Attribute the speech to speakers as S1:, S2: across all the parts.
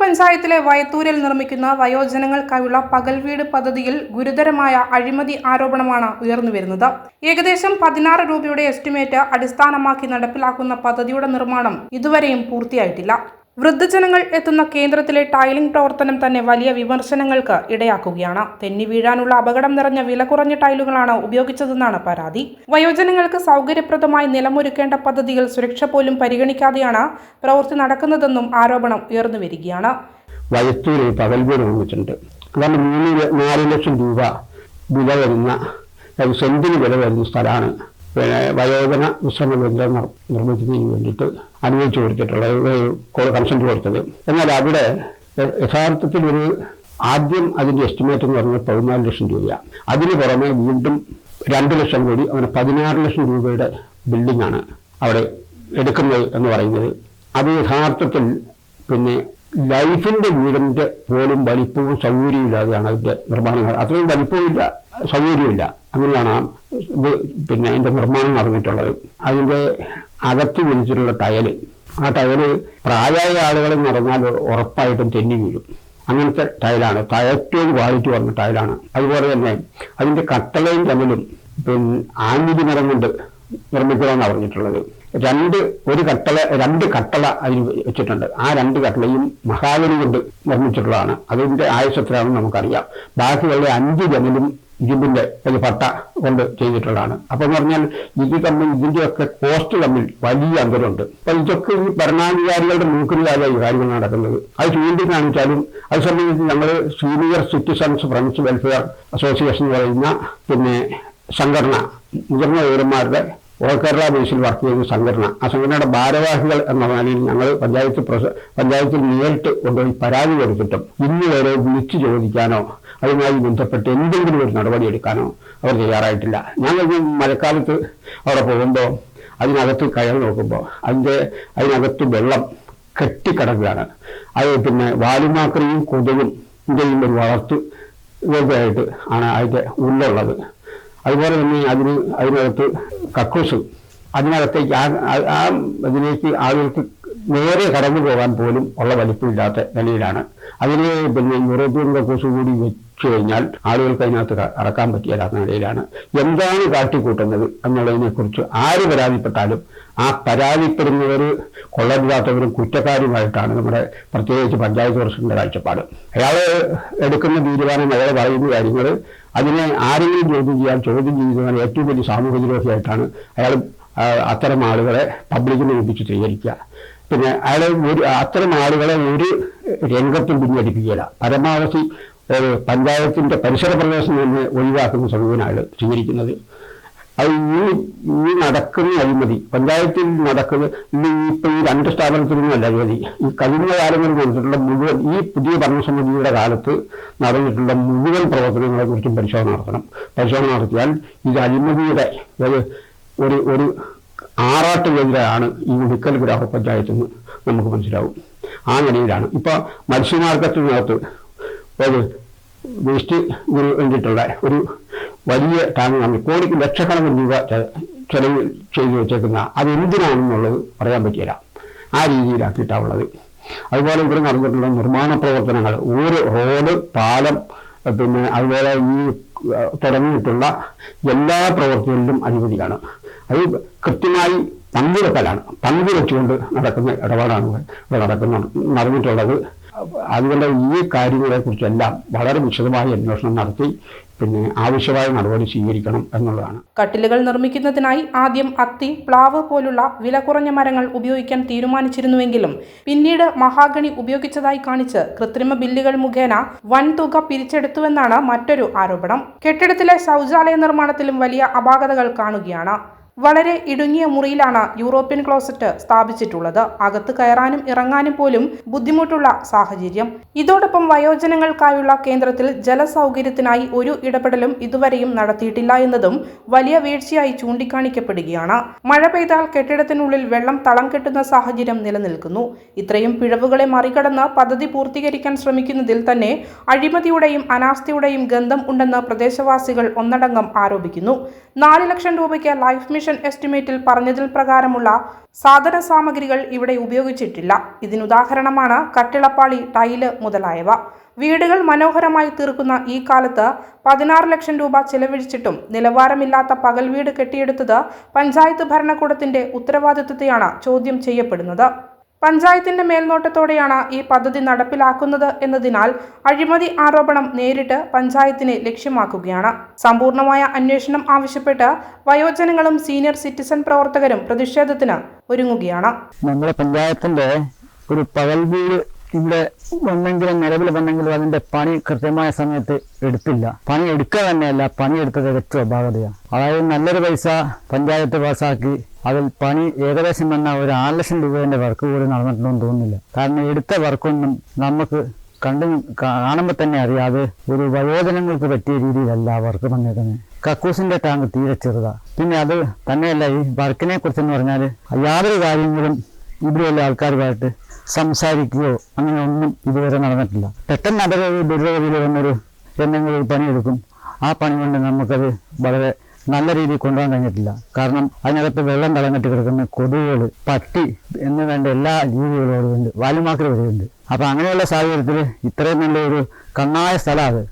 S1: പഞ്ചായത്തിലെ വയത്തൂരിൽ നിർമ്മിക്കുന്ന വയോജനങ്ങൾക്കായുള്ള പകൽ വീട് പദ്ധതിയിൽ ഗുരുതരമായ അഴിമതി ആരോപണമാണ് ഉയർന്നുവരുന്നത് ഏകദേശം പതിനാറ് രൂപയുടെ എസ്റ്റിമേറ്റ് അടിസ്ഥാനമാക്കി നടപ്പിലാക്കുന്ന പദ്ധതിയുടെ നിർമ്മാണം ഇതുവരെയും പൂർത്തിയായിട്ടില്ല. വൃദ്ധജനങ്ങൾ എത്തുന്ന കേന്ദ്രത്തിലെ ടൈലിംഗ് പ്രവർത്തനം തന്നെ വലിയ വിമർശനങ്ങൾക്ക് ഇടയാക്കുകയാണ്. തെന്നി വീഴാനുള്ള അപകടം നിറഞ്ഞ വില കുറഞ്ഞ ടൈലുകളാണ് ഉപയോഗിച്ചതെന്നാണ് പരാതി. വയോജനങ്ങൾക്ക് സൗകര്യപ്രദമായി നിലമൊരുക്കേണ്ട പദ്ധതിയിൽ സുരക്ഷ പോലും പരിഗണിക്കാതെയാണ് പ്രവൃത്തി നടക്കുന്നതെന്നും ആരോപണം ഉയർന്നു വരികയാണ്.
S2: മൂന്ന് നാല് ലക്ഷം രൂപ വില വരുന്ന സെന്റിന് വില വരുന്ന സ്ഥലമാണ് പിന്നെ വയോജന വിശ്രമ കേന്ദ്രം നിർ- നിർമ്മിക്കുന്നതിന് വേണ്ടിയിട്ട് അനുവദിച്ചു കൊടുത്തിട്ടുള്ളത് കൺസെന്റ് കൊടുത്തത്. എന്നാൽ അവിടെ യഥാർത്ഥത്തിൽ ഒരു ആദ്യം അതിന്റെ എസ്റ്റിമേറ്റ് എന്ന് പറഞ്ഞാൽ പതിനാല് ലക്ഷം രൂപയാണ് അതിന് പുറമെ വീണ്ടും രണ്ട് ലക്ഷം കൂടി അങ്ങനെ പതിനാറ് ലക്ഷം രൂപയുടെ ബിൽഡിംഗ് ആണ് അവിടെ എടുക്കുന്നത് എന്ന് പറയുന്നത്. അത് യഥാർത്ഥത്തിൽ പിന്നെ ലൈഫിന്റെ വീടിന്റെ പോലും വലിപ്പവും സൗകര്യമില്ലാതെയാണ് അതിന്റെ നിർമ്മാണം അത്രയും വലിപ്പവുമില്ല സൗകര്യമില്ല അങ്ങനെയാണ് പിന്നെ അതിന്റെ നിർമ്മാണം നടന്നിട്ടുള്ളത്. അതിന്റെ അകത്ത് വിളിച്ചിട്ടുള്ള ടയൽ. ആ ടയൽ പ്രായമായ ആളുകൾ നടന്നാൽ ഉറപ്പായിട്ടും തെന്നി വീഴും. അങ്ങനത്തെ ടയലാണ്. ഏറ്റവും ക്വാളിറ്റി പറഞ്ഞ ടയലാണ്. അതുപോലെ തന്നെ അതിന്റെ കട്ടളയും തമ്മിലും പിന്നെ ആഞ്ഞിലി മരം കൊണ്ട് പറഞ്ഞിട്ടുള്ളത്. രണ്ട് ഒരു കട്ടള രണ്ട് കട്ടള അതിന് വെച്ചിട്ടുണ്ട്. ആ രണ്ട് കട്ടളയും മഹാബലി കൊണ്ട് നിർമ്മിച്ചിട്ടുള്ളതാണ്. അതിന്റെ ആയുസത്തിലാണെന്ന് നമുക്കറിയാം. ബാക്കിയുള്ള അഞ്ച് ജനലും ഇരുമ്പിന്റെ ഒരു പട്ട കൊണ്ട് ചെയ്തിട്ടുള്ളതാണ്. അപ്പൊ എന്ന് പറഞ്ഞാൽ ഇത് തമ്മിൽ ഇതിന്റെയൊക്കെ കോസ്റ്റ് തമ്മിൽ വലിയ അന്തരമുണ്ട്. അപ്പൊ ഇതൊക്കെ ഈ ഭരണാധികാരികളുടെ മൂക്കിലായ ഈ കാര്യങ്ങൾ നടക്കുന്നത്. അത് ചൂണ്ടിക്കാണിച്ചാലും അത് സംബന്ധിച്ച് ഞങ്ങൾ senior citizens friends welfare association എന്ന് പറയുന്ന പിന്നെ സംഘടന മുതിർന്ന പൗരന്മാരുടെ ഓൾ കേരള ബേസിൽ വർക്ക് ചെയ്യുന്ന സംഘടന. ആ സംഘടനയുടെ ഭാരവാഹികൾ എന്ന നിലയിൽ ഞങ്ങൾ പഞ്ചായത്ത് പഞ്ചായത്തിൽ നേരിട്ട് കൊണ്ടുപോയി പരാതി കൊടുത്തിട്ടും ഇന്ന് വരെ വിളിച്ചു ചോദിക്കാനോ അതുമായി ബന്ധപ്പെട്ട് എന്തെങ്കിലും ഒരു നടപടി എടുക്കാനോ അവർ തയ്യാറായിട്ടില്ല. ഞങ്ങൾ മഴക്കാലത്ത് അവിടെ പോകുമ്പോൾ അതിനകത്ത് കയർ നോക്കുമ്പോൾ അതിന്റെ അതിനകത്ത് വെള്ളം കെട്ടിക്കിടക്കുകയാണ്. അത് പിന്നെ വാലുമാക്രിയും കൊതുകും ഇതെല്ലാം ഒരു വളർത്ത് ഇതൊക്കെയായിട്ട് ആണ് അതിന്റെ ഉള്ളുള്ളത്. അതുപോലെ തന്നെ അതിന് അതിനകത്ത് കക്കൂസ്. അതിനകത്തേക്ക് ആ ആ- അതിലേക്ക് ആളുകൾക്ക് നേരെ കടന്നു പോകാൻ പോലും ഉള്ള വലിപ്പമില്ലാത്ത നിലയിലാണ്. അതിന് പിന്നെ യൂറോപ്യൻ കക്കൂസ് കൂടി വെച്ചു കഴിഞ്ഞാൽ ആളുകൾക്ക് അതിനകത്ത് അറക്കാൻ കടക്കാൻ നിലയിലാണ് എന്താണ് കാട്ടിക്കൂട്ടുന്നത് എന്നുള്ളതിനെ കുറിച്ച് ആര് പരാതിപ്പെട്ടാലും ആ പരാതിപ്പെടുന്നവർ കൊള്ളരുതാത്തവരും കുറ്റക്കാരുമായിട്ടാണ് നമ്മുടെ പ്രത്യേകിച്ച് പഞ്ചായത്ത് പ്രസിഡന്റിന്റെ കാഴ്ചപ്പാട്. അയാൾ എടുക്കുന്ന തീരുമാനം അയാൾ പറയുന്ന കാര്യങ്ങൾ അതിനെ ആരെങ്കിലും ചോദ്യം ചെയ്യാൻ ചോദ്യം ചെയ്യുന്നവൻ ഏറ്റവും വലിയ സാമൂഹ്യ ദ്രോഹിയായിട്ടാണ് അയാൾ അത്തരം ആളുകളെ പബ്ലിക്കിനെ ഒപ്പിച്ച് സ്വീകരിക്കുക പിന്നെ അയാൾ ഒരു അത്തരം ആളുകളെ ഒരു രംഗത്തും പിന്നടിപ്പിക്കുക പരമാവധി ഒരു പഞ്ചായത്തിന്റെ പരിസര പ്രദേശം നിന്ന് ഒഴിവാക്കുന്ന സമീപനമാണ് സ്വീകരിക്കുന്നത് അത് ഈ ഈ നടക്കുന്ന അഴിമതി പഞ്ചായത്തിൽ നടക്കുന്ന ഈ ഇപ്പൊ ഈ രണ്ട് സ്ഥാപനത്തിലൊന്നുമല്ല അഴിമതി ഈ കഴിഞ്ഞ കാലങ്ങളിൽ നടന്നിട്ടുള്ള മുഴുവൻ ഈ പുതിയ ഭരണസമിതിയുടെ കാലത്ത് നടന്നിട്ടുള്ള മുഴുവൻ പ്രവർത്തനങ്ങളെ കുറിച്ചും പരിശോധന നടത്തണം. പരിശോധന നടത്തിയാൽ ഇത് അഴിമതിയുടെ ഒരു ഒരു ആറാട്ട് ആറാട്ടുകെതിരെയാണ് ഈ ഉടുക്കൽ ഗ്രാമപഞ്ചായത്ത് എന്ന് നമുക്ക് മനസ്സിലാവും. ആ നിലയിലാണ്. ഇപ്പൊ മത്സ്യ ഒരു വേസ്റ്റ് വേണ്ടിയിട്ടുള്ള ഒരു വലിയ ടാങ്ക് നമ്മൾ കോടിക്ക് ലക്ഷക്കണക്കിന് രൂപ ചെലവ് ചെയ്തു വെച്ചേക്കുന്ന അതെന്തിനാണെന്നുള്ളത് പറയാൻ പറ്റില്ല. ആ രീതിയിലാക്കിയിട്ടാണ് ഉള്ളത് അതുപോലെ ഇവിടെ നടന്നിട്ടുള്ള നിർമ്മാണ പ്രവർത്തനങ്ങൾ. ഒരു റോഡ് പാലം പിന്നെ അതുപോലെ ഈ തുടങ്ങിയിട്ടുള്ള എല്ലാ പ്രവർത്തനങ്ങളിലും അഴിമതിയാണ്. അത് കൃത്യമായി പങ്കുവെക്കലാണ്. പങ്കുവെച്ചുകൊണ്ട് നടക്കുന്ന ഇടപാടാണ് ഇവിടെ നടക്കുന്ന നടന്നിട്ടുള്ളത്. അതുകൊണ്ട് ഈ കാര്യങ്ങളെക്കുറിച്ചെല്ലാം വളരെ വിശദമായി അന്വേഷണം നടത്തി പിന്നെ ആവശ്യമായ നടപടി സ്വീകരിക്കണം എന്നുള്ളതാണ്.
S1: കട്ടിലുകൾ നിർമ്മിക്കുന്നതിനായി ആദ്യം അത്തി പ്ലാവ് പോലുള്ള വില കുറഞ്ഞ മരങ്ങൾ ഉപയോഗിക്കാൻ തീരുമാനിച്ചിരുന്നുവെങ്കിലും പിന്നീട് മഹാഗണി ഉപയോഗിച്ചതായി കാണിച്ച് കൃത്രിമ ബില്ലുകൾ മുഖേന വൻ തുക പിരിച്ചെടുത്തുവെന്നാണ് മറ്റൊരു ആരോപണം. കെട്ടിടത്തിലെ ശൗചാലയ നിർമ്മാണത്തിലും വലിയ അപാകതകൾ കാണുകയാണ്. വളരെ ഇടുങ്ങിയ മുറിയിലാണ് യൂറോപ്യൻ ക്ലോസറ്റ് സ്ഥാപിച്ചിട്ടുള്ളത്. അകത്ത് കയറാനും ഇറങ്ങാനും പോലും ബുദ്ധിമുട്ടുള്ള സാഹചര്യം. ഇതോടൊപ്പം വയോജനങ്ങൾക്കായുള്ള കേന്ദ്രത്തിൽ ജലസൗകര്യത്തിനായി ഒരു ഇടപെടലും ഇതുവരെയും നടത്തിയിട്ടില്ല എന്നതും വലിയ വീഴ്ചയായി ചൂണ്ടിക്കാണിക്കപ്പെടുകയാണ്. മഴ പെയ്താൽ കെട്ടിടത്തിനുള്ളിൽ വെള്ളം തളം കെട്ടുന്ന സാഹചര്യം നിലനിൽക്കുന്നു. ഇത്രയും പിഴവുകളെ മറികടന്ന് പദ്ധതി പൂർത്തീകരിക്കാൻ ശ്രമിക്കുന്നതിൽ തന്നെ അഴിമതിയുടെയും അനാസ്ഥയുടെയും ഗന്ധം ഉണ്ടെന്ന് പ്രദേശവാസികൾ ഒന്നടങ്കം ആരോപിക്കുന്നു. നാല് ലക്ഷം രൂപയ്ക്ക് ലൈഫ് മിഷൻ കമ്മീഷൻ എസ്റ്റിമേറ്റിൽ പറഞ്ഞതിൽ പ്രകാരമുള്ള സാധന സാമഗ്രികൾ ഇവിടെ ഉപയോഗിച്ചിട്ടില്ല. ഇതിനുദാഹരണമാണ് കട്ടിളപ്പാളി ടൈൽ മുതലായവ. വീടുകൾ മനോഹരമായി തീർക്കുന്ന ഈ കാലത്ത് പതിനാറ് ലക്ഷം രൂപ ചെലവഴിച്ചിട്ടും നിലവാരമില്ലാത്ത പകൽ വീട് കെട്ടിയെടുത്തത് പഞ്ചായത്ത് ഭരണകൂടത്തിന്റെ ഉത്തരവാദിത്വത്തെയാണ് ചോദ്യം ചെയ്യപ്പെടുന്നത്. പഞ്ചായത്തിന്റെ മേൽനോട്ടത്തോടെയാണ് ഈ പദ്ധതി നടപ്പിലാക്കുന്നത് എന്നതിനാൽ അഴിമതി ആരോപണം നേരിട്ട് പഞ്ചായത്തിനെ ലക്ഷ്യമാക്കുകയാണ്. സമ്പൂർണമായ അന്വേഷണം ആവശ്യപ്പെട്ട് വയോജനങ്ങളും സീനിയർ സിറ്റിസൺ പ്രവർത്തകരും പ്രതിഷേധത്തിന് ഒരുങ്ങുകയാണ്.
S3: നമ്മുടെ പഞ്ചായത്തിന്റെ ഒരു പകൽ വീട് ഇവിടെ വന്നെങ്കിലും നിലവിൽ വന്നെങ്കിലും അതിന്റെ പണി കൃത്യമായ സമയത്ത് എടുത്തില്ല. പണി എടുക്കുക തന്നെയല്ല പണി എടുത്തത് ഏറ്റവും അപാകതയാണ്. അതായത് നല്ലൊരു പൈസ പഞ്ചായത്ത് പാസ്സാക്കി അതിൽ പണി ഏകദേശം വന്ന ഒരു ആറ് ലക്ഷം രൂപേന്റെ വർക്ക് പോലും നടന്നിട്ടുണ്ടെന്ന് തോന്നുന്നില്ല. കാരണം എടുത്ത വർക്കൊന്നും നമുക്ക് കണ്ടു കാണുമ്പോൾ തന്നെ അറിയാതെ ഒരു വയോജനങ്ങൾക്ക് പറ്റിയ രീതിയിലല്ല വർക്ക് വന്നേക്കുന്നത് കക്കൂസിന്റെ ടാങ്ക് തീരെ ചെറുതാ. പിന്നെ അത് തന്നെയല്ല ഈ വർക്കിനെ കുറിച്ചെന്ന് പറഞ്ഞാൽ യാതൊരു കാര്യങ്ങളും ഇവിടെയുള്ള ആൾക്കാരുമായിട്ട് സംസാരിക്കുകയോ അങ്ങനെ ഒന്നും ഇതുവരെ നടന്നിട്ടില്ല. പെട്ടെന്ന് അതൊരു ദുരിതഗതിയിൽ വന്നൊരു എന്തെങ്കിലും ഒരു പണിയെടുക്കും. ആ പണി കൊണ്ട് നമുക്കത് വളരെ നല്ല രീതിയിൽ കൊണ്ടുപോകാൻ കഴിഞ്ഞിട്ടില്ല. കാരണം അതിനകത്ത് വെള്ളം തളങ്ങിട്ട് കിടക്കുന്ന കൊതുകുകൾ പട്ടി എന്ന് വേണ്ട എല്ലാ ജീവികളും അവിടെയുണ്ട് വാലുമാക്കൾ വരെയുണ്ട് അപ്പം അങ്ങനെയുള്ള സാഹചര്യത്തിൽ ഇത്രയും നല്ലൊരു കണ്ണായ സ്ഥലമാണ്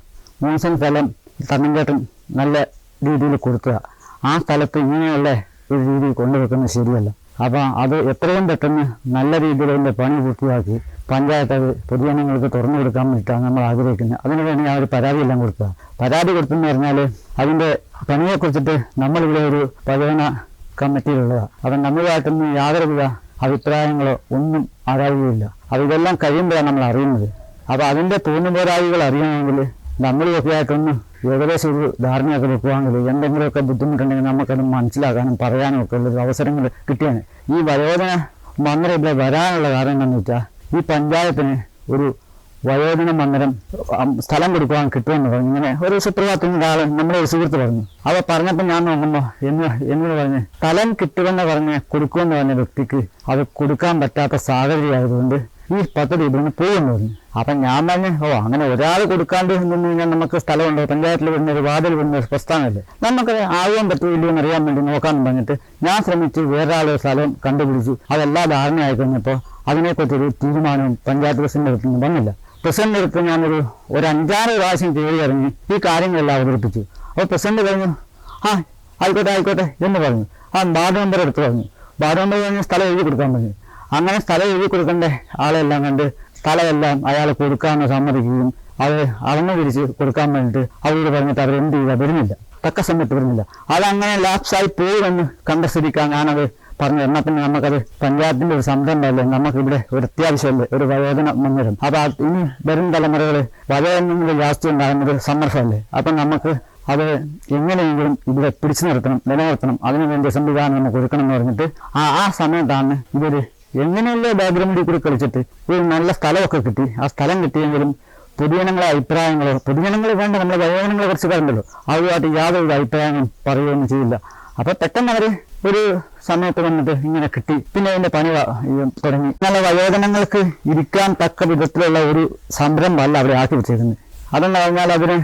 S3: മൂസൻ സ്ഥലം തമിഴ്ചേട്ടൻ നല്ല രീതിയിൽ കൊടുക്കുക. ആ സ്ഥലത്ത് ഇങ്ങനെയുള്ള ഒരു രീതിയിൽ കൊണ്ടുവെക്കുന്നത് ശരിയല്ല. അപ്പം അത് എത്രയും പെട്ടെന്ന് നല്ല രീതിയിൽ അതിന്റെ പണി പൂർത്തിയാക്കി പഞ്ചായത്ത് അത് പൊതുജനങ്ങൾക്ക് തുറന്നു കൊടുക്കാൻ വേണ്ടിയിട്ടാണ് നമ്മൾ ആഗ്രഹിക്കുന്നത് അതിന് വേണ്ടി ഞാൻ ഒരു പരാതിയെല്ലാം കൊടുക്കുക. പരാതി കൊടുത്തെന്ന് പറഞ്ഞാൽ അതിന്റെ പണിയെക്കുറിച്ചിട്ട് നമ്മളിവിടെ ഒരു പ്രചോദന കമ്മിറ്റിയിലുള്ളതാണ് അപ്പം നമ്മളുമായിട്ടൊന്നും യാതൊരുവിധ അഭിപ്രായങ്ങളോ ഒന്നും അറിയുകയില്ല അത് ഇതെല്ലാം കഴിയുമ്പോഴാണ് നമ്മൾ അറിയുന്നത്. അപ്പോൾ അതിന്റെ തൂന്നുപോരായികൾ അറിയണമെങ്കിൽ നമ്മളൊക്കെ ആയിട്ടൊന്ന് ഏകദേശം ഒരു ധാരണയൊക്കെ വെക്കുവാണെങ്കിൽ എന്തെങ്കിലുമൊക്കെ ബുദ്ധിമുട്ടുണ്ടെങ്കിൽ നമുക്കത് മനസ്സിലാക്കാനും പറയാനും ഒക്കെ ഉള്ളൊരു അവസരങ്ങൾ കിട്ടിയാണ്. ഈ വയോജന മന്ദിരം ഇവിടെ വരാനുള്ള കാരണം എന്താണെന്ന് വെച്ചാൽ ഈ പഞ്ചായത്തിന് ഒരു വയോജന മന്ദിരം സ്ഥലം കൊടുക്കുവാൻ കിട്ടുമെന്ന് പറഞ്ഞു. ഇങ്ങനെ ഒരു സുപ്രഭാതത്തിന്റെ ആൾ നമ്മുടെ ഒരു സുഹൃത്ത് പറഞ്ഞു. അവ പറഞ്ഞപ്പോൾ ഞാൻ നോക്കുമ്പോൾ എന്ന് എന്നോട് പറഞ്ഞ് സ്ഥലം കിട്ടുമെന്ന് പറഞ്ഞ് കൊടുക്കുമെന്ന് പറഞ്ഞ വ്യക്തിക്ക് അത് കൊടുക്കാൻ പറ്റാത്ത സാഹചര്യം ആയതുകൊണ്ട് ഈ പദ്ധതി ഇവിടുന്ന് പോകുമെന്ന് പറഞ്ഞു. അപ്പം ഞാൻ പറഞ്ഞു ഓ അങ്ങനെ ഒരാൾ കൊടുക്കാണ്ട് നിന്ന് കഴിഞ്ഞാൽ നമുക്ക് സ്ഥലമുണ്ട്. പഞ്ചായത്തിൽ വരുന്ന ഒരു വാതിൽ വരുന്ന ഒരു പ്രസ്ഥാനമല്ലേ? നമുക്ക് ആകുവാൻ പറ്റുമല്ലോ എന്ന് അറിയാൻ വേണ്ടി നോക്കാമെന്ന് പറഞ്ഞിട്ട് ഞാൻ ശ്രമിച്ച് വേറൊരാൾ സ്ഥലം കണ്ടുപിടിച്ചു. അതെല്ലാം ധാരണയായി കഴിഞ്ഞപ്പോൾ അതിനെക്കുറിച്ചൊരു തീരുമാനവും പഞ്ചായത്ത് പ്രസിഡന്റ് അടുത്ത് നിന്ന് വന്നില്ല. പ്രസിഡന്റ് അടുത്ത് ഞാനൊരു ഒരു അഞ്ചാറ് പ്രാവശ്യം കയറി ഇറങ്ങി ഈ കാര്യങ്ങളെല്ലാം അവതരിപ്പിച്ചു. അപ്പോൾ പ്രസിഡന്റ് പറഞ്ഞു ആ ആയിക്കോട്ടെ ആയിക്കോട്ടെ എന്ന് പറഞ്ഞു. ആ വാർഡ് മെമ്പർ എടുത്ത് പറഞ്ഞു. വാർഡ് മെമ്പർ പറഞ്ഞ സ്ഥലം എഴുതി കൊടുക്കാൻ പറഞ്ഞു. അങ്ങനെ സ്ഥലം എഴുതി കൊടുക്കേണ്ട ആളെല്ലാം കണ്ട് സ്ഥലമെല്ലാം അയാൾ കൊടുക്കാമെന്ന് സമ്മതിക്കുകയും അത് അളന്നു തിരിച്ച് കൊടുക്കാൻ വേണ്ടിയിട്ട് അവരോട് പറഞ്ഞിട്ട് അവർ എന്ത് ചെയ്യുക വരുന്നില്ല. തക്ക സമയത്ത് വരുന്നില്ല. അതങ്ങനെ ലാപ്സായി പോയി വന്ന് കണ്ട സ്ഥിതിക്കാൻ ഞാനത് പറഞ്ഞു. എന്നാൽ പിന്നെ നമുക്കത് പഞ്ചായത്തിന്റെ ഒരു സംരംഭമല്ലേ? നമുക്കിവിടെ ഒരു അത്യാവശ്യമല്ലേ? ഒരു വയോജന മന്ദിരം അപ്പൊ അത് ഇനി വരും തലമുറകൾ വയോജനങ്ങളുടെ ജാസ്തി ഉണ്ടാകുന്നത് സമ്മർദ്ദമല്ലേ അപ്പൊ നമുക്ക് അത് എങ്ങനെയെങ്കിലും ഇവിടെ പിടിച്ചു നിർത്തണം നിലനിർത്തണം. അതിനു വേണ്ടി സംവിധാനം നമുക്ക് ഒരുക്കണം എന്ന് പറഞ്ഞിട്ട് ആ ആ സമയത്താണ് ഇവർ എങ്ങനെയല്ലേ ബാക്ക്ഗ്രൗണ്ടിൽ കൂടി കളിച്ചിട്ട്? ഒരു നല്ല സ്ഥലമൊക്കെ കിട്ടി. ആ സ്ഥലം കിട്ടിയെങ്കിലും പൊതുജനങ്ങളെ അഭിപ്രായങ്ങളോ പൊതുജനങ്ങൾ വേണ്ട നമ്മളെ വയോജനങ്ങളെ കുറിച്ച് പറഞ്ഞല്ലോ. അതുമായിട്ട് യാതൊരു അഭിപ്രായങ്ങളും പറയുകയൊന്നും ചെയ്യില്ല. അപ്പൊ പെട്ടെന്ന് അവർ ഒരു സമയത്ത് വന്നിട്ട് ഇങ്ങനെ കിട്ടി. പിന്നെ അതിന്റെ പണി തുടങ്ങി. നല്ല വയോജനങ്ങൾക്ക് ഇരിക്കാൻ തക്ക വിധത്തിലുള്ള ഒരു സംരംഭമല്ല അവരെ ആക്കി വെച്ചേക്കുന്നത്. അതെന്ന് പറഞ്ഞാൽ അതിന്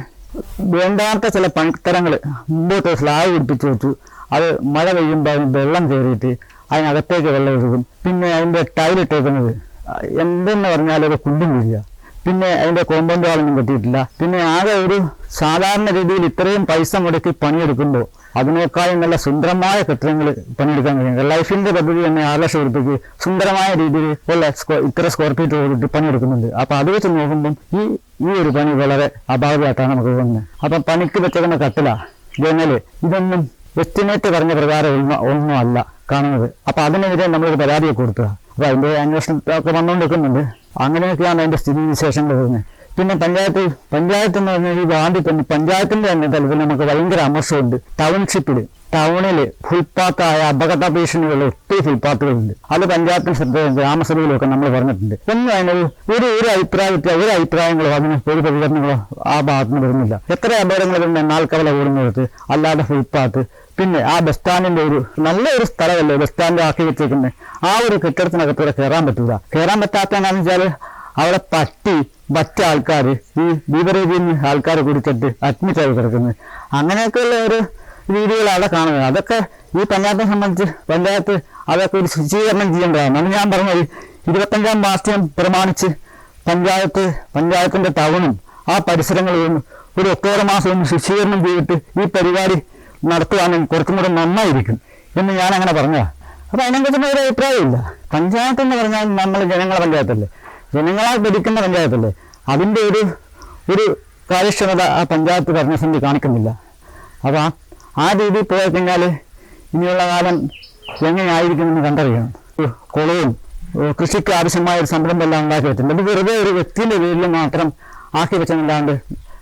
S3: വേണ്ടാത്ത ചില പണിത്തരങ്ങൾ മുമ്പോട്ട് സ്ലാബ് പിടിപ്പിച്ചു വെച്ചു. അത് മഴ പെയ്യുമ്പോൾ വെള്ളം കയറിയിട്ട് അതിനകത്തേക്ക് വെള്ളം ഒഴുകും. പിന്നെ അതിന്റെ ടൈലിട്ടേക്കുന്നത് എന്തെന്ന് പറഞ്ഞാൽ ഒരു കുണ്ടും വീഴുക. പിന്നെ അതിന്റെ കോമ്പൗണ്ട് വാളൊന്നും കെട്ടിയിട്ടില്ല. പിന്നെ ആകെ ഒരു സാധാരണ രീതിയിൽ ഇത്രയും പൈസ മുടക്കി പണിയെടുക്കുമ്പോൾ അതിനേക്കാളും നല്ല സുന്ദരമായ കെട്ടിടങ്ങൾ പണിയെടുക്കാൻ കഴിയും. ലൈഫിന്റെ പദ്ധതി തന്നെ ആറ് ലക്ഷം രൂപയ്ക്ക് സുന്ദരമായ രീതിയിൽ ഉള്ള ഇത്ര സ്ക്വയർ ഫീറ്റ് കൊടുത്തിട്ട് പണിയെടുക്കുന്നുണ്ട്. അപ്പോൾ അത് വെച്ച് നോക്കുമ്പം ഈ ഈ ഒരു പണി വളരെ അഭാവമായിട്ടാണ് നമുക്ക് തോന്നുന്നത്. അപ്പം പണിക്ക് വെച്ചേക്കുന്ന കട്ടില ജനൽ ഇതൊന്നും എസ്റ്റിമേറ്റ് പറഞ്ഞ പ്രകാരം ഒന്നും ഒന്നും അല്ല. കാണുന്നത്. അപ്പൊ അതിനെതിരെ നമ്മളൊരു പരാതിയെ കൊടുക്കുക. അപ്പോൾ അതിന്റെ അന്വേഷണമൊക്കെ വന്നുകൊണ്ടിരിക്കുന്നുണ്ട് അങ്ങനെയൊക്കെയാണ് അതിന്റെ സ്ഥിതി വിശേഷങ്ങൾ വരുന്നത്. പിന്നെ പഞ്ചായത്ത് പഞ്ചായത്ത് എന്ന് പറഞ്ഞാൽ ഈ വാർഡിൽ തന്നെ പഞ്ചായത്തിന്റെ തന്നെ തലത്തിൽ നമുക്ക് ഭയങ്കര അമർഷമുണ്ട്. ടൗൺഷിപ്പിൽ ടൗണിൽ ഫുൾപാത്തായ അപകട ഭീഷണിയുള്ള ഒത്തിരി ഫുൾപാത്തുകളുണ്ട് അത് പഞ്ചായത്തിന് ശ്രദ്ധ ഗ്രാമസഭയിലൊക്കെ നമ്മൾ പറഞ്ഞിട്ടുണ്ട്. ഒന്നും അതിനൊരു ഒരു ഒരു അഭിപ്രായത്തിൽ ഒരു അഭിപ്രായങ്ങളോ അതിന് ഒരു പ്രതികരണങ്ങളോ ആ ഭാഗത്തുനിന്ന് വരുന്നില്ല. എത്ര അപകടങ്ങൾ വരുന്ന നാൽക്കവല കൂടുന്നിടത്ത് അല്ലാതെ ഫുൾപാത്ത് പിന്നെ ആ ബസ് സ്റ്റാൻഡിന്റെ ഒരു നല്ല ഒരു സ്ഥലമല്ലേ ബസ് സ്റ്റാൻഡ് ആക്കി വെച്ചേക്കുന്നത് ആ ഒരു കെട്ടിടത്തിനകത്തൂടെ കയറാൻ പറ്റില്ല കയറാൻ പറ്റാത്ത എന്താണെന്ന് വെച്ചാൽ അവിടെ പട്ടി മറ്റ ആൾക്കാർ ഈ ബീവറേജിൽ ആൾക്കാർ കുടിച്ചിട്ട് അഡ്മിറ്റായി കിടക്കുന്നത് അങ്ങനെയൊക്കെയുള്ള ഒരു രീതികൾ അവിടെ കാണുന്നത്. അതൊക്കെ ഈ പഞ്ചായത്തെ സംബന്ധിച്ച് പഞ്ചായത്ത് അതൊക്കെ ഒരു ശുചീകരണം ചെയ്യേണ്ടതാണ് ഞാൻ പറഞ്ഞത് ഇരുപത്തഞ്ചാം വാർഷികം പ്രമാണിച്ച് പഞ്ചായത്ത് പഞ്ചായത്തിന്റെ ടൗണും ആ പരിസരങ്ങളും ഒരു ഒക്ടോബർ മാസം ഒന്ന് ശുചീകരണം ചെയ്തിട്ട് ഈ പരിപാടി നടത്തുകയാണെങ്കിൽ കുറച്ചും കൂടെ നന്നായിരിക്കും എന്ന് ഞാൻ അങ്ങനെ പറഞ്ഞതാ. അപ്പോൾ അതിനെക്കുറിച്ച് ഒരു അഭിപ്രായമില്ല പഞ്ചായത്ത് എന്ന് പറഞ്ഞാൽ നമ്മൾ ജനങ്ങളെ പഞ്ചായത്തല്ലേ? ജനങ്ങളാൽ ഭരിക്കുന്ന പഞ്ചായത്തല്ലേ? അതിന്റെ ഒരു ഒരു കാര്യക്ഷമത ആ പഞ്ചായത്ത് ഭരണസമിതി കാണിക്കുന്നില്ല. അപ്പോൾ ആ ആ രീതിയിൽ പോയി കഴിഞ്ഞാൽ ഇനിയുള്ള കാലം എങ്ങനെയായിരിക്കുമെന്ന് കണ്ടറിയണം. കുളവും കൃഷിക്ക് ആവശ്യമായ ഒരു സംരംഭം എല്ലാം ഉണ്ടാക്കി വെച്ചിട്ടുണ്ട്. അത് വെറുതെ ഒരു വ്യക്തിയുടെ പേരിൽ മാത്രം ആക്കി വെച്ചതല്ലാണ്ട്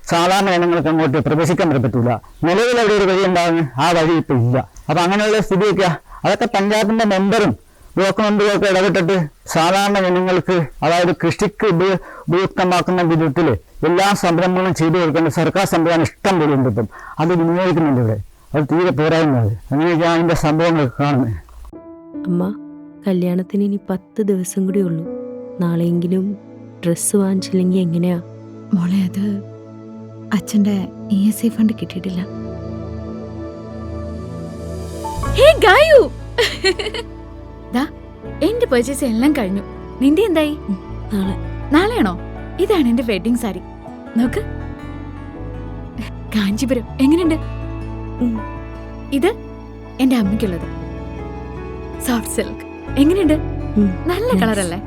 S3: സാധാരണ ജനങ്ങൾക്ക് അങ്ങോട്ട് പ്രവേശിക്കാൻ പറ്റത്തില്ല നിലവിൽ അവിടെ ഒരു വഴി ഉണ്ടാകുന്ന ആ വഴി ഇപ്പം ഇല്ല. അപ്പം അങ്ങനെയുള്ള സ്ഥിതിയൊക്കെ അതൊക്കെ പഞ്ചായത്തിന്റെ മെമ്പറും ബ്ലോക്ക് മെമ്പറുമൊക്കെ ഇടപെട്ടിട്ട് സാധാരണ ജനങ്ങൾക്ക് അതായത് കൃഷിക്ക് ഉപ- ഉപയുക്തമാക്കുന്ന വിധത്തിൽ എല്ലാ സംരംഭങ്ങളും ചെയ്തു കൊടുക്കേണ്ട സർക്കാർ സംവിധാനം ഇഷ്ടം പോലെ ഉണ്ട് ഇപ്പം. അത് വിനിയോഗിക്കുന്നുണ്ട് ഇവിടെ. അത് തീരെ പോരായ്മത് അങ്ങനെയൊക്കെയാണ് അതിന്റെ സംഭവങ്ങളൊക്കെ കാണുന്നത്
S4: അമ്മ കല്യാണത്തിന് ഇനി പത്ത് ദിവസം കൂടി ഉള്ളൂ. നാളെയെങ്കിലും ഡ്രസ്സ് വാങ്ങിച്ചില്ലെങ്കിൽ എങ്ങനെയാ?
S5: മോളെ അത് അച്ഛന്റെ ഇ എസ് ഐ ഫണ്ട് കിട്ടിയിട്ടില്ല.
S6: ഹേ ഗായു! ദാ എന്റെ പർച്ചേസ് എല്ലാം കഴിഞ്ഞു. നിന്റെ എന്തായി?
S4: നാളെ.
S6: നാളെയാണോ? ഇതാണ് എന്റെ വെഡിങ് സാരി നോക്ക്. കാഞ്ചിപുരം എങ്ങനെയുണ്ട്. ഇത് എന്റെ അമ്മയ്ക്കുള്ളത്. സോഫ്റ്റ് സിൽക്ക് എങ്ങനെയുണ്ട്? നല്ല. കളറല്ലേ?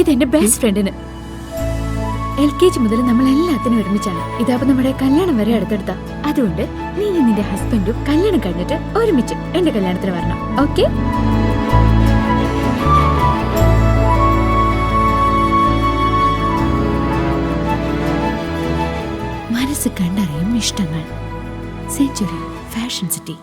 S6: ഇത് എന്റെ ബെസ്റ്റ് ഫ്രണ്ടിന് എൽ കെ ജി മുതൽ നമ്മൾ എല്ലാത്തിനും ഒരുമിച്ചാണ്. ഇതാവുമ്പോ നമ്മുടെ കല്യാണം വരെ അടുത്തെടുത്താ. അതുകൊണ്ട് നീ നിന്റെ ഹസ്ബൻഡും കല്യാണം കഴിഞ്ഞിട്ട് ഒരുമിച്ച് എന്റെ കല്യാണത്തിന് വരണം. ഓക്കെ മനസ്സ് കണ്ടറിയും ഇഷ്ടങ്ങൾ. Century fashion city